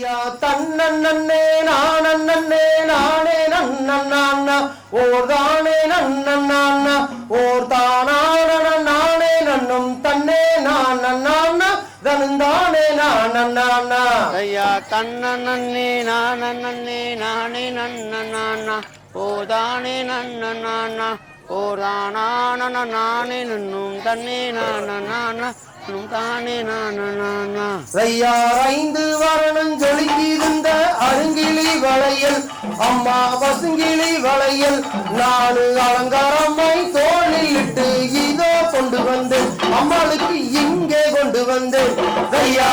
ஐயா தன்னண்ணே நான் அண்ணே நானே நன்னண்ணா ஓர் தானே நன்னண்ணா ஓர் தானான நானே நன்னும் தன்னே நான் நன்னாண்ணா தனுந்தானே நான் நன்னாண்ணா ஐயா தன்னண்ணே நான் அண்ணே நானே நன்னண்ணா ஓ தானே நன்னண்ணா ஓர் தானான நானே நன்னும் தன்னே நான் நானா வரணும் தானே நானா ஐந்து வரணும் ஜொலிக்கிருந்த அருங்கிலி வளையல் அம்மா வசுங்கிலி வளையல். நாலு அலங்காரம்மை தோளில் இட்டு இதோ கொண்டு வந்து அம்மாளுக்கு இங்கே கொண்டு வந்து ஐயா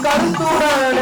கருத்துடன்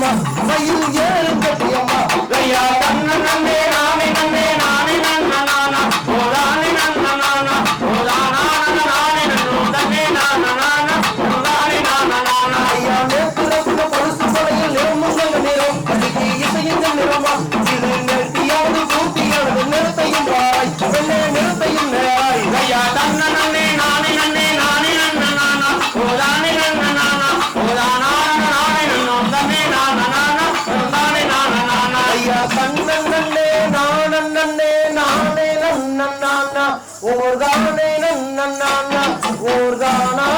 様まゆげ ஊர்தானே நன்னா ஊர்தானா